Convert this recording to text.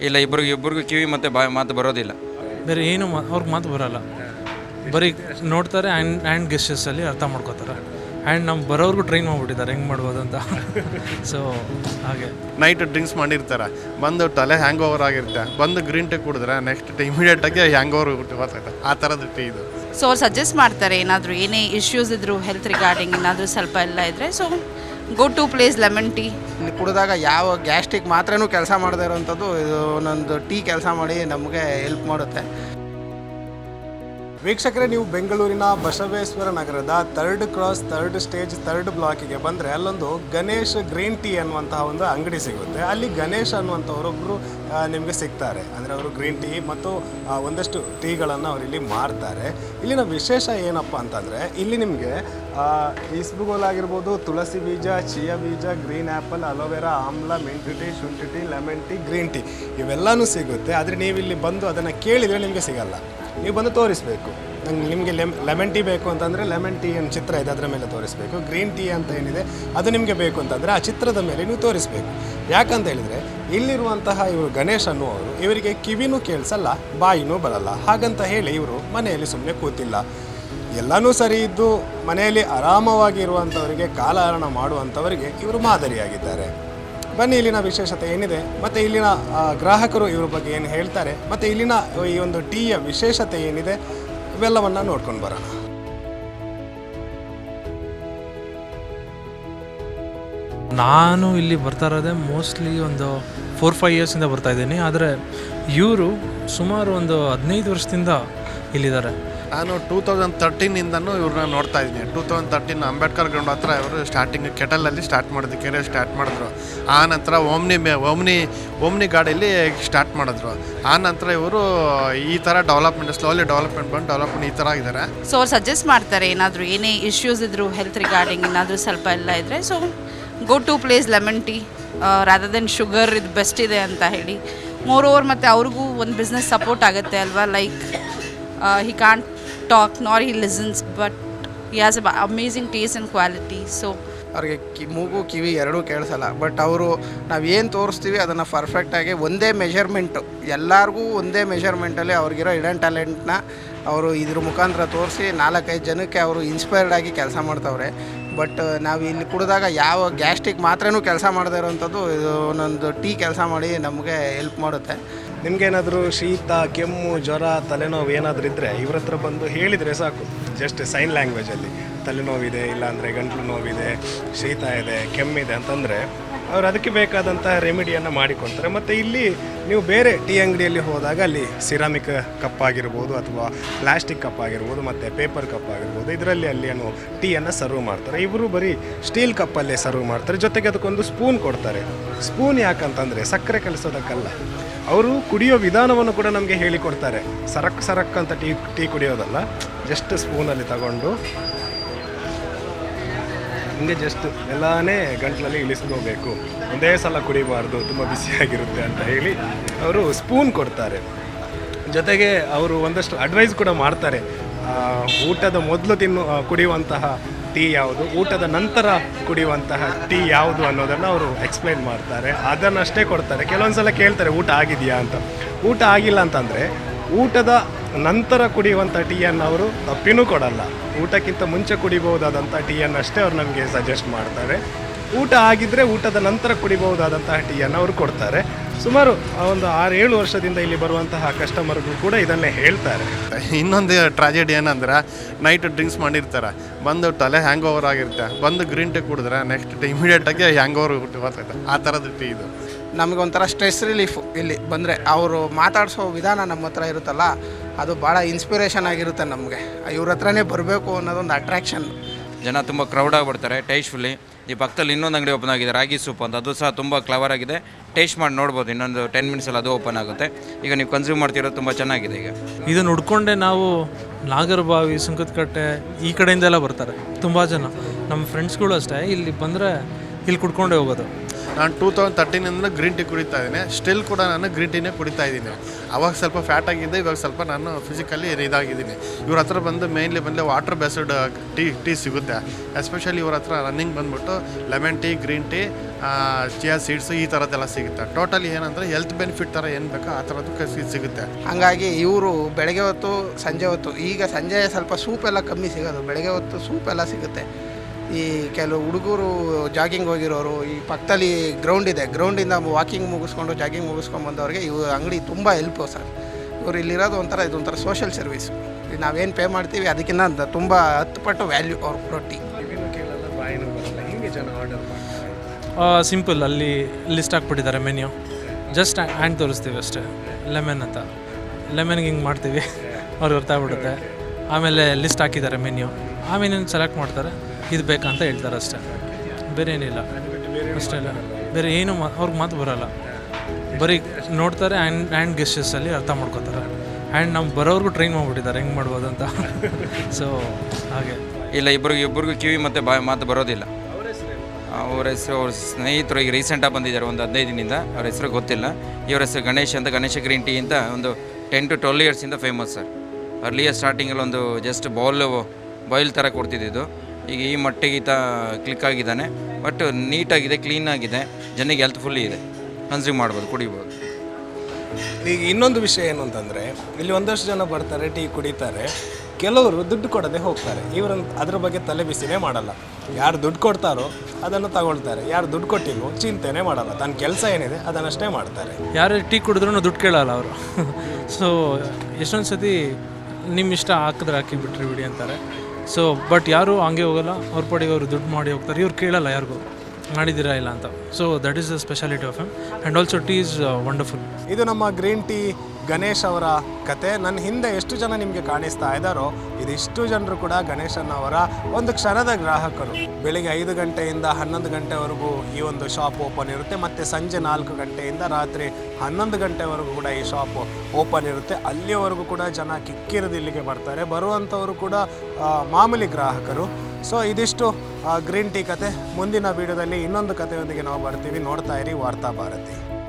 ಇಲ್ಲ ಇಬ್ಬರಿಗೆ ಇಬ್ಬರಿಗೂ ಕಿವಿ ಮತ್ತು ಬಾಯಿ ಮಾತು ಬರೋದಿಲ್ಲ. ಬೇರೆ ಏನು ಅವ್ರಿಗೆ ಮಾತು ಬರೋಲ್ಲ. ಬರೀ ನೋಡ್ತಾರೆ ಆ್ಯಂಡ್ ಆ್ಯಂಡ್ ಗೆಸ್ಟಸಲ್ಲಿ ಅರ್ಥ ಮಾಡ್ಕೋತಾರೆ. ಆ್ಯಂಡ್ ನಮ್ಮ ಬರೋರ್ಗು ಟ್ರೈನ್ ಮಾಡಿಬಿಟ್ಟಿದ್ದಾರೆ ಹೆಂಗೆ ಮಾಡ್ಬೋದು ಅಂತ. ಸೊ ಹಾಗೆ. ನೈಟ್ ಡ್ರಿಂಕ್ಸ್ ಮಾಡಿರ್ತಾರೆ. ಬಂದು ತಲೆ ಹ್ಯಾಂಗ್ ಓವರ್ ಆಗಿರುತ್ತೆ. ಬಂದು ಗ್ರೀನ್ ಟೀ ಕುಡಿದ್ರೆ ನೆಕ್ಸ್ಟ್ ಟೀ ಇಮಿಡಿಯೇಟಾಗಿ ಹ್ಯಾಂಗ್ ಓವರ್ ಬರ್ತೈತೆ ಆ ಥರದ ಟೀ ಇದು. ಸೊ ಅವ್ರು ಸಜೆಸ್ಟ್ ಮಾಡ್ತಾರೆ ಏನಾದರೂ ಏನೇ ಇಶ್ಯೂಸ್ ಇದ್ರು ಹೆಲ್ತ್ ರಿಗಾರ್ಡಿಂಗ್ ಏನಾದರೂ ಸ್ವಲ್ಪ ಎಲ್ಲ ಇದ್ದರೆ so go to place lemon tea ಕುಡಿದಾಗ ಯಾವ ಗ್ಯಾಸ್ಟ್ರಿಕ್ ಮಾತ್ರನೂ ಕೆಲಸ ಮಾಡದೇ ಇರೋವಂಥದ್ದು ಇದು ಒಂದೊಂದು ಟೀ ಕೆಲಸ ಮಾಡಿ ನಮಗೆ ಹೆಲ್ಪ್ ಮಾಡುತ್ತೆ. ವೀಕ್ಷಕರೇ, ನೀವು ಬೆಂಗಳೂರಿನ ಬಸವೇಶ್ವರ ನಗರದ third cross third stage third ಬ್ಲಾಕಿಗೆ ಬಂದರೆ ಅಲ್ಲೊಂದು ಗಣೇಶ್ ಗ್ರೀನ್ ಟೀ ಅನ್ನುವಂತಹ ಒಂದು ಅಂಗಡಿ ಸಿಗುತ್ತೆ. ಅಲ್ಲಿ ಗಣೇಶ್ ಅನ್ನುವಂಥವರೊಬ್ಬರು ನಿಮಗೆ ಸಿಗ್ತಾರೆ. ಅಂದರೆ ಅವರು ಗ್ರೀನ್ ಟೀ ಮತ್ತು ಒಂದಷ್ಟು ಟೀಗಳನ್ನು ಅವರಿಲ್ಲಿ ಮಾರ್ತಾರೆ. ಇಲ್ಲಿನ ವಿಶೇಷ ಏನಪ್ಪ ಅಂತಂದರೆ, ಇಲ್ಲಿ ನಿಮಗೆ ಇಸ್ಬುಗೋಲ್ ಆಗಿರ್ಬೋದು, ತುಳಸಿ ಬೀಜ, ಚಿಯಾ ಬೀಜ ಗ್ರೀನ್ ಆ್ಯಪಲ್ ಅಲೋವೆರಾ, ಆಮ್ಲ, ಮೆಂಟು ಟೀ, ಶುಂಠಿ tea, lemon tea, green tea ಇವೆಲ್ಲನೂ ಸಿಗುತ್ತೆ. ಆದರೆ ನೀವು ಇಲ್ಲಿ ಬಂದು ಅದನ್ನು ಕೇಳಿದರೆ ನಿಮಗೆ ಸಿಗಲ್ಲ. ನೀವು ಬಂದು ತೋರಿಸಬೇಕು. ನಂಗೆ ನಿಮಗೆ ಲೆಮ್, ಲೆಮನ್ ಟೀ ಬೇಕು ಅಂತಂದರೆ ಲೆಮನ್ ಟೀ ಏನು ಚಿತ್ರ ಇದೆ, ಅದರ ಮೇಲೆ ತೋರಿಸಬೇಕು. ಗ್ರೀನ್ ಟೀ ಅಂತ ಏನಿದೆ, ಅದು ನಿಮಗೆ ಬೇಕು ಅಂತಂದರೆ ಆ ಚಿತ್ರದ ಮೇಲೆ ನೀವು ತೋರಿಸಬೇಕು. ಯಾಕಂತ ಹೇಳಿದರೆ, ಇಲ್ಲಿರುವಂತಹ ಇವರು ಗಣೇಶ್ ಅನ್ನುವರು ಇವರಿಗೆ ಕಿವಿನೂ ಕೇಳಿಸಲ್ಲ, ಬಾಯಿನೂ ಬರಲ್ಲ. ಹಾಗಂತ ಹೇಳಿ ಇವರು ಮನೆಯಲ್ಲಿ ಸುಮ್ಮನೆ ಕೂತಿಲ್ಲ. ಎಲ್ಲನೂ ಸರಿ ಇದ್ದು ಮನೆಯಲ್ಲಿ ಆರಾಮವಾಗಿ ಇರುವಂಥವರಿಗೆ ಕಾಲಹರಣ ಮಾಡುವಂಥವರಿಗೆ ಇವರು ಮಾದರಿಯಾಗಿದ್ದಾರೆ. ಬನ್ನಿ, ಇಲ್ಲಿನ ವಿಶೇಷತೆ ಏನಿದೆ? ಮತ್ತು ಇಲ್ಲಿನ ಗ್ರಾಹಕರು ಇವ್ರ ಬಗ್ಗೆ ಏನು ಹೇಳ್ತಾರೆ? ಮತ್ತು ಇಲ್ಲಿನ ಈ ಒಂದು ಟೀಯ ವಿಶೇಷತೆ ಏನಿದೆ? ಇವೆಲ್ಲವನ್ನು ನೋಡ್ಕೊಂಡು ಬರೋಣ. ನಾನು ಇಲ್ಲಿ ಬರ್ತಾ ಇರೋದೇ ಮೋಸ್ಟ್ಲಿ ಒಂದು ಫೋರ್, ಫೈವ್ ಇಯರ್ಸಿಂದ ಬರ್ತಾ ಇದ್ದೀನಿ. ಆದರೆ ಇವರು ಸುಮಾರು ಒಂದು ಹದಿನೈದು ವರ್ಷದಿಂದ ಇಲ್ಲಿದ್ದಾರೆ. ನಾನು ಟೂ ತೌಸಂಡ್ ತರ್ಟೀನಿಂದನೂ ಇವ್ರನ್ನ ನೋಡ್ತಾ ಇದ್ದೀನಿ. Two thousand thirteen Ambedkar ground ಹತ್ರ ಇವರು ಸ್ಟಾರ್ಟಿಂಗ್ ಕೆಟಲಲ್ಲಿ ಸ್ಟಾರ್ಟ್ ಮಾಡಿದ್ರು ಕೆರೆ ಸ್ಟಾರ್ಟ್ ಮಾಡಿದ್ರು. ಆ ನಂತರ ಓಮ್ನಿ ಮೇ, ಓಮ್ನಿ ಓಮ್ನಿ ಗಾಡಿಯಲ್ಲಿ ಸ್ಟಾರ್ಟ್ ಮಾಡಿದ್ರು. ಆ ನಂತರ ಇವರು ಈ ಥರ ಡೆವಲಪ್ಮೆಂಟ್ ಸ್ಲೋಲಿ ಡೆವಲಪ್ಮೆಂಟ್ ಬಂದು ಡೆವಲಪ್ಮೆಂಟ್ ಈ ಥರ ಆಗಿದ್ದಾರೆ. ಸೊ ಅವ್ರು ಸಜೆಸ್ಟ್ ಮಾಡ್ತಾರೆ, ಏನಾದರೂ ಏನೇ ಇಶ್ಯೂಸ್ ಇದ್ರು ಹೆಲ್ತ್ ರಿಗಾರ್ಡಿಂಗ್ ಏನಾದರೂ ಸ್ವಲ್ಪ ಎಲ್ಲ ಇದ್ದರೆ so go to place lemon tea rather than sugar ಇದು ಬೆಸ್ಟ್ ಇದೆ ಅಂತ ಹೇಳಿ. ಮೋರ್ ಓವರ್ ಮತ್ತು ಅವ್ರಿಗೂ ಒಂದು ಬಿಸ್ನೆಸ್ ಸಪೋರ್ಟ್ ಆಗುತ್ತೆ ಅಲ್ವಾ? Like he can't talk nor he listens but he has amazing taste and quality so. ಅವ್ರಿಗೆ ಕಿ, ಮೂಗು, ಕಿವಿ ಎರಡೂ ಕೇಳಿಸಲ್ಲ ಬಟ್ ಅವರು ನಾವು ಏನು ತೋರಿಸ್ತೀವಿ ಅದನ್ನು ಪರ್ಫೆಕ್ಟಾಗಿ ಒಂದೇ ಮೆಷರ್ಮೆಂಟು ಎಲ್ಲರಿಗೂ ಒಂದೇ ಮೆಷರ್ಮೆಂಟಲ್ಲಿ ಅವ್ರಿಗಿರೋ ಇಡನ್ ಟ್ಯಾಲೆಂಟ್ನ ಅವರು ಇದ್ರ ಮುಖಾಂತರ ತೋರಿಸಿ ನಾಲ್ಕೈದು ಜನಕ್ಕೆ ಅವರು ಇನ್ಸ್ಪೈರ್ಡ್ ಆಗಿ ಕೆಲಸ ಮಾಡ್ತವ್ರೆ. ಬಟ್ ನಾವು ಇಲ್ಲಿ ಕುಡಿದಾಗ ಯಾವ ಗ್ಯಾಸ್ಟ್ರಿಕ್ ಮಾತ್ರನೂ ಕೆಲಸ ಮಾಡದೇ ಇರೋವಂಥದ್ದು ಇದು ಒಂದೊಂದು ಟೀ ಕೆಲಸ ಮಾಡಿ ನಮಗೆ ಹೆಲ್ಪ್ ಮಾಡುತ್ತೆ. ನಿಮ್ಗೇನಾದರೂ ಶೀತ, ಕೆಮ್ಮು, ಜ್ವರ, ತಲೆನೋವು ಏನಾದರೂ ಇದ್ದರೆ ಇವ್ರ ಹತ್ರ ಬಂದು ಹೇಳಿದರೆ ಸಾಕು. ಜಸ್ಟ್ ಸೈನ್ ಲ್ಯಾಂಗ್ವೇಜಲ್ಲಿ ತಲೆನೋವಿದೆ, ಇಲ್ಲಾಂದರೆ ಗಂಟಲು ನೋವಿದೆ, ಶೀತ ಇದೆ ಕೆಮ್ಮಿದೆ ಅಂತಂದರೆ ಅವ್ರು ಅದಕ್ಕೆ ಬೇಕಾದಂತಹ ರೆಮಿಡಿಯನ್ನು ಮಾಡಿಕೊಡ್ತಾರೆ. ಮತ್ತು ಇಲ್ಲಿ ನೀವು ಬೇರೆ ಟೀ ಅಂಗಡಿಯಲ್ಲಿ ಹೋದಾಗ ಅಲ್ಲಿ ಸಿರಾಮಿಕ್ ಕಪ್ ಆಗಿರ್ಬೋದು ಅಥವಾ ಪ್ಲಾಸ್ಟಿಕ್ ಕಪ್ ಆಗಿರ್ಬೋದು ಮತ್ತು ಪೇಪರ್ ಕಪ್ ಆಗಿರ್ಬೋದು, ಇದರಲ್ಲಿ ಅಲ್ಲಿ ಏನು ಟೀಯನ್ನು ಸರ್ವ್ ಮಾಡ್ತಾರೆ. ಇವರು ಬರೀ ಸ್ಟೀಲ್ ಕಪ್ಪಲ್ಲೇ ಸರ್ವ್ ಮಾಡ್ತಾರೆ. ಜೊತೆಗೆ ಅದಕ್ಕೊಂದು ಸ್ಪೂನ್ ಕೊಡ್ತಾರೆ. ಸ್ಪೂನ್ ಯಾಕಂತಂದರೆ ಸಕ್ಕರೆ ಕಲಿಸೋದಕ್ಕಲ್ಲ. ಅವರು ಕುಡಿಯೋ ವಿಧಾನವನ್ನು ಕೂಡ ನಮಗೆ ಹೇಳಿಕೊಡ್ತಾರೆ. ಸರಕ್ ಸರಕ್ ಅಂತ ಟೀ ಟೀ ಕುಡಿಯೋದಲ್ಲ. ಜಸ್ಟ್ ಸ್ಪೂನಲ್ಲಿ ತಗೊಂಡು ಹಿಂಗೆ ಜಸ್ಟ್ ಎಲ್ಲಾನೇ ಗಂಟಲಲ್ಲಿ ಇಳಿಸ್ಕೋಬೇಕು ಒಂದೇ ಸಲ ಕುಡಿಬಾರ್ದು, ತುಂಬ ಬಿಸಿಯಾಗಿರುತ್ತೆ ಅಂತ ಹೇಳಿ ಅವರು ಸ್ಪೂನ್ ಕೊಡ್ತಾರೆ. ಜೊತೆಗೆ ಅವರು ಒಂದಷ್ಟು ಅಡ್ವೈಸ್ ಕೂಡ ಮಾಡ್ತಾರೆ. ಊಟದ ಮೊದಲು ತಿನ್ನು ಕುಡಿಯುವಂತಹ ಟೀ ಯಾವುದು, ಊಟದ ನಂತರ ಕುಡಿಯುವಂತಹ ಟೀ ಯಾವುದು ಅನ್ನೋದನ್ನು ಅವರು ಎಕ್ಸ್ಪ್ಲೈನ್ ಮಾಡ್ತಾರೆ. ಅದನ್ನಷ್ಟೇ ಕೊಡ್ತಾರೆ. ಕೆಲವೊಂದು ಸಲ ಕೇಳ್ತಾರೆ, ಊಟ ಆಗಿದೆಯಾ? ಅಂತ. ಊಟ ಆಗಿಲ್ಲ ಅಂತಂದರೆ, ಊಟದ ನಂತರ ಕುಡಿಯುವಂಥ ಟೀಯನ್ನು ಅವರು ತಪ್ಪಿನೂ ಕೊಡಲ್ಲ. ಊಟಕ್ಕಿಂತ ಮುಂಚೆ ಕುಡಿಬಹುದಾದಂಥ ಟೀಯನ್ನು ಅಷ್ಟೇ ಅವ್ರು ನಮಗೆ ಸಜೆಸ್ಟ್ ಮಾಡ್ತಾರೆ. ಊಟ ಆಗಿದ್ದರೆ ಊಟದ ನಂತರ ಕುಡಿಬಹುದಾದಂತಹ ಟೀಯನ್ನು ಅವರು ಕೊಡ್ತಾರೆ. ಸುಮಾರು ಆ ಒಂದು ಆರು ಏಳು ವರ್ಷದಿಂದ ಇಲ್ಲಿ ಬರುವಂತಹ ಕಸ್ಟಮರ್ಗೂ ಕೂಡ ಇದನ್ನೇ ಹೇಳ್ತಾರೆ. ಇನ್ನೊಂದು ಟ್ರಾಜೆಡಿ ಏನಂದ್ರೆ ನೈಟ್ ಡ್ರಿಂಕ್ಸ್ ಮಾಡಿರ್ತಾರೆ. ಬಂದು ತಲೆ ಹ್ಯಾಂಗ್ ಓವರ್ ಆಗಿರುತ್ತೆ. ಬಂದು ಗ್ರೀನ್ ಟೀ ಕುಡಿದ್ರೆ ನೆಕ್ಸ್ಟ್ ಟೀ ಇಮಿಡಿಯೇಟಾಗಿ ಹ್ಯಾಂಗ್ ಓವರ್ ಬರ್ತೈತೆ. ಆ ಥರದ ಟೀ ಇದು. ನಮಗೊಂಥರ ಸ್ಟ್ರೆಸ್ ರಿಲೀಫು ಇಲ್ಲಿ ಬಂದರೆ ಅವರು ಮಾತಾಡಿಸೋ ವಿಧಾನ ನಮ್ಮ ಹತ್ರ ಇರುತ್ತಲ್ಲ ಅದು ಭಾಳ ಇನ್ಸ್ಪಿರೇಷನ್ ಆಗಿರುತ್ತೆ ನಮಗೆ. ಇವ್ರ ಹತ್ರನೇ ಬರಬೇಕು ಅನ್ನೋದೊಂದು ಅಟ್ರಾಕ್ಷನ್ ಜನ ತುಂಬ ಕ್ರೌಡ್ ಆಗಿಬಿಡ್ತಾರೆ ಟೇಸ್ಟ್ಫುಲ್ಲಿ ಈ ಪಕ್ಕದಲ್ಲಿ ಇನ್ನೊಂದು ಅಂಗಡಿ ಓಪನ್ ಆಗಿದೆ, ರಾಗಿ ಸೂಪ್ ಅಂತ. ಅದು ಸಹ ತುಂಬ ಕ್ಲವರ್ ಆಗಿದೆ. ಟೇಸ್ಟ್ ಮಾಡಿ ನೋಡ್ಬೋದು, ಇನ್ನೊಂದು ಟೆನ್ ಮಿನಿಟ್ಸಲ್ಲಿ ಅದು ಓಪನ್ ಆಗುತ್ತೆ. ಈಗ ನೀವು ಕನ್ಸ್ಯೂಮ್ ಮಾಡ್ತಿರೋದು ತುಂಬ ಚೆನ್ನಾಗಿದೆ ಈಗ. ಇದನ್ನು ಉಡ್ಕೊಂಡೆ ನಾವು ನಾಗರಬಾವಿ ಸುಂಕದಕಟ್ಟೆ ಈ ಕಡೆಯಿಂದೆಲ್ಲ ಬರ್ತಾರೆ. ತುಂಬ ಜನ. ನಮ್ಮ ಫ್ರೆಂಡ್ಸ್ಗಳು ಅಷ್ಟೇ, ಇಲ್ಲಿ ಬಂದರೆ ಇಲ್ಲಿ ಕುಡ್ಕೊಂಡೇ ಹೋಗೋದು. ನಾನು ಟೂ ತೌಸಂಡ್ ತರ್ಟೀನಿಂದ ಗ್ರೀನ್ ಟೀ ಕುಡಿತಾ ಇದ್ದೀನಿ. ಸ್ಟಿಲ್ ಕೂಡ ನಾನು ಗ್ರೀನ್ ಟೀನೇ ಕುಡಿತಾ ಇದ್ದೀನಿ. ಅವಾಗ ಸ್ವಲ್ಪ ಫ್ಯಾಟ್ ಆಗಿದ್ದೆ, ಇವಾಗ ಸ್ವಲ್ಪ ನಾನು ಫಿಸಿಕಲಿ ಇದಾಗಿದ್ದೀನಿ. ಇವ್ರ ಹತ್ರ ಬಂದು ಮೇನ್ಲಿ ಬಂದರೆ ವಾಟರ್ ಬೇಸ್ಡ್ ಟೀ ಟೀ ಸಿಗುತ್ತೆ. ಎಸ್ಪೆಷಲಿ ಇವ್ರ ಹತ್ರ ರನ್ನಿಂಗ್ ಬಂದ್ಬಿಟ್ಟು lemon tea green tea chia seeds ಈ ಥರದ್ದೆಲ್ಲ ಸಿಗುತ್ತೆ. ಟೋಟಲಿ ಏನಂದರೆ ಹೆಲ್ತ್ ಬೆನಿಫಿಟ್ ಥರ ಏನು ಬೇಕೋ ಆ ಥರದ್ದು ಸಿಗುತ್ತೆ. ಹಾಗಾಗಿ ಇವರು ಬೆಳಗ್ಗೆ ಹೊತ್ತು, ಸಂಜೆ ಹೊತ್ತು, ಈಗ ಸಂಜೆ ಸ್ವಲ್ಪ ಸೂಪ್ ಎಲ್ಲ ಕಮ್ಮಿ ಸಿಗೋದು. ಬೆಳಗ್ಗೆ ಹೊತ್ತು ಸೂಪ್ ಎಲ್ಲ ಸಿಗುತ್ತೆ. ಈ ಕೆಲವು ಹುಡುಗರು ಜಾಗಿಂಗ್ ಹೋಗಿರೋರು ಈ ಪಕ್ಕದಲ್ಲಿ ಗ್ರೌಂಡ್ ಇದೆ. ಗ್ರೌಂಡಿಂದ ವಾಕಿಂಗ್ ಮುಗಿಸ್ಕೊಂಡು ಜಾಗಿಂಗ್ ಮುಗಿಸ್ಕೊಂಡು ಬಂದವ್ರಿಗೆ ಇವು ಅಂಗಡಿ ತುಂಬ ಹೆಲ್ಪು ಸರ್. ಇವರು ಇಲ್ಲಿರೋದು ಒಂಥರ ಇದೊಂಥರ ಸೋಷಿಯಲ್ ಸರ್ವಿಸ್ ನಾವೇನು ಪೇ ಮಾಡ್ತೀವಿ ಅದಕ್ಕಿಂತ ತುಂಬ ಹತ್ತು ಪಟ್ಟು ವ್ಯಾಲ್ಯೂ ಅವ್ರ ರೊಟ್ಟಿ. ಸಿಂಪಲ್ ಅಲ್ಲಿ ಲಿಸ್ಟ್ ಹಾಕ್ಬಿಟ್ಟಿದ್ದಾರೆ ಮೆನ್ಯು ಜಸ್ಟ್ ಹ್ಯಾಂಡ್ ತೋರಿಸ್ತೀವಿ ಅಷ್ಟೇ. ಲೆಮನ್ ಅಂತ. ಲೆಮನ್ಗೆ ಹಿಂಗೆ ಮಾಡ್ತೀವಿ. ಅವ್ರು ಗೊತ್ತಾಗ್ಬಿಡುತ್ತೆ ಆಮೇಲೆ ಲಿಸ್ಟ್ ಹಾಕಿದ್ದಾರೆ ಮೆನ್ಯು ಆ ಮೆನ್ಯೂನ ಸೆಲೆಕ್ಟ್ ಮಾಡ್ತಾರೆ. ಇದು ಬೇಕಂತ ಹೇಳ್ತಾರೆ ಅಷ್ಟೇ. ಬೇರೆ ಏನಿಲ್ಲ. ಅಷ್ಟೇ ಇಲ್ಲ ಬೇರೆ ಏನು ಅವ್ರಿಗೆ ಮಾತು ಬರೋಲ್ಲ. ಬರೀ ನೋಡ್ತಾರೆ ಆ್ಯಂಡ್ ಆ್ಯಂಡ್ ಗೆಸ್ಟಸಲ್ಲಿ ಅರ್ಥ ಮಾಡ್ಕೋತಾರೆ. ಆ್ಯಂಡ್ ನಮ್ಮ ಬರೋರ್ಗು ಟ್ರೈನ್ ಮಾಡಿಬಿಟ್ಟಿದ್ದಾರೆ. ಹೆಂಗೆ ಮಾಡ್ಬೋದು ಅಂತ. ಸೊ ಹಾಗೆ. ಇಲ್ಲ ಇಬ್ಬರಿಗೆ ಇಬ್ಬರಿಗೂ ಕಿವಿ ಮತ್ತು ಬಾಯಿ ಮಾತು ಬರೋದಿಲ್ಲ. ಅವ್ರ ಹೆಸರು, ಅವ್ರ ಸ್ನೇಹಿತರು ಈಗ ರೀಸೆಂಟಾಗಿ ಬಂದಿದ್ದಾರೆ. ಒಂದು ಹದಿನೈದು ದಿನದಿಂದ ಅವ್ರ ಹೆಸರು ಗೊತ್ತಿಲ್ಲ. ಇವ್ರ ಹೆಸರು ಗಣೇಶ್ ಅಂತ, ಗಣೇಶ ಗ್ರೀನ್ ಟೀ ಅಂತ ಒಂದು ಟೆನ್ ಟು ಟ್ವೆಲ್ ಇಯರ್ಸಿಂದ ಫೇಮಸ್ ಸರ್. ಅರ್ಲಿಯರ್ ಸ್ಟಾರ್ಟಿಂಗಲ್ಲಿ ಒಂದು ಜಸ್ಟ್ ಬೌಲ್ ಬಾಯ್ಲ್ ಥರ ಕೊಡ್ತಿದ್ದಿದ್ದು. ಈಗ ಈ ಮಟ್ಟಿಗೆ ಈತ ಕ್ಲಿಕ್ ಆಗಿದ್ದಾನೆ. ಬಟ್ ನೀಟಾಗಿದೆ ಕ್ಲೀನಾಗಿದೆ ಜನಕ್ಕೆ ಹೆಲ್ತ್ಫುಲ್ಲಿ ಇದೆ. ಕನ್ಸ್ಯೂಮ್ ಮಾಡ್ಬೋದು ಕುಡಿಬೋದು. ಈಗ ಇನ್ನೊಂದು ವಿಷಯ ಏನು ಅಂತಂದರೆ ಇಲ್ಲಿ ಒಂದಷ್ಟು ಜನ ಬರ್ತಾರೆ ಟೀ ಕುಡಿತಾರೆ. ಕೆಲವರು ದುಡ್ಡು ಕೊಡದೆ ಹೋಗ್ತಾರೆ. ಇವರು ಅದ್ರ ಬಗ್ಗೆ ತಲೆ ಬಿಸಿನೇ ಮಾಡಲ್ಲ. ಯಾರು ದುಡ್ಡು ಕೊಡ್ತಾರೋ ಅದನ್ನು ತಗೊಳ್ತಾರೆ. ಯಾರು ದುಡ್ಡು ಕೊಟ್ಟಿಲ್ವೋ ಚಿಂತೆನೇ ಮಾಡಲ್ಲ. ತನ್ನ ಕೆಲಸ ಏನಿದೆ ಅದನ್ನಷ್ಟೇ ಮಾಡ್ತಾರೆ. ಯಾರು ಟೀ ಕುಡಿದ್ರೂ ದುಡ್ಡು ಕೇಳಲ್ಲ ಅವರು. ಸೊ ಎಷ್ಟೊಂದು ಸತಿ ನಿಮ್ಮ ಇಷ್ಟ ಹಾಕಿದ್ರೆ ಹಾಕಿ ಬಿಟ್ರಿ ಬಿಡಿ ಅಂತಾರೆ. ಸೊ ಬಟ್ ಯಾರು ಹಂಗೆ ಹೋಗಲ್ಲ. ಅವ್ರ ಪಾಡಿಗೆ ಅವರು ದುಡ್ಡು ಮಾಡಿ ಹೋಗ್ತಾರೆ. ಇವ್ರು ಕೇಳಲ್ಲ ಯಾರಿಗೂ. ಮಾಡಿದ್ದೀರಾ ಇಲ್ಲ ಅಂತ. So that is the speciality of M and also tea is wonderful ಇದು ನಮ್ಮ ಗ್ರೀನ್ ಟೀ ಗಣೇಶ್ ಅವರ ಕತೆ. ನನ್ನ ಹಿಂದೆ ಎಷ್ಟು ಜನ ನಿಮಗೆ ಕಾಣಿಸ್ತಾ ಇದ್ದಾರೋ ಇದಿಷ್ಟು ಜನರು ಕೂಡ ಗಣೇಶನ್ ಒಂದು ಕ್ಷಣದ ಗ್ರಾಹಕರು. ಬೆಳಿಗ್ಗೆ ಐದು ಗಂಟೆಯಿಂದ ಹನ್ನೊಂದು ಗಂಟೆವರೆಗೂ ಈ ಒಂದು ಶಾಪ್ ಓಪನ್ ಇರುತ್ತೆ. ಮತ್ತು ಸಂಜೆ ನಾಲ್ಕು ಗಂಟೆಯಿಂದ ರಾತ್ರಿ ಹನ್ನೊಂದು ಗಂಟೆವರೆಗೂ ಕೂಡ ಈ ಶಾಪ್ ಓಪನ್ ಇರುತ್ತೆ. ಅಲ್ಲಿಯವರೆಗೂ ಕೂಡ ಜನ ಕಿಕ್ಕಿರದಿಲ್ಲಿಗೆ ಬರ್ತಾರೆ. ಬರುವಂಥವರು ಕೂಡ ಮಾಮೂಲಿ ಗ್ರಾಹಕರು. ಸೊ ಇದಿಷ್ಟು ಗ್ರೀನ್ ಟೀ ಕತೆ. ಮುಂದಿನ ವಿಡಿಯೋದಲ್ಲಿ ಇನ್ನೊಂದು ಕಥೆಯೊಂದಿಗೆ ನಾವು ಬರ್ತೀವಿ. ನೋಡ್ತಾ ಇರಿ ವಾರ್ತಾ ಭಾರತಿ.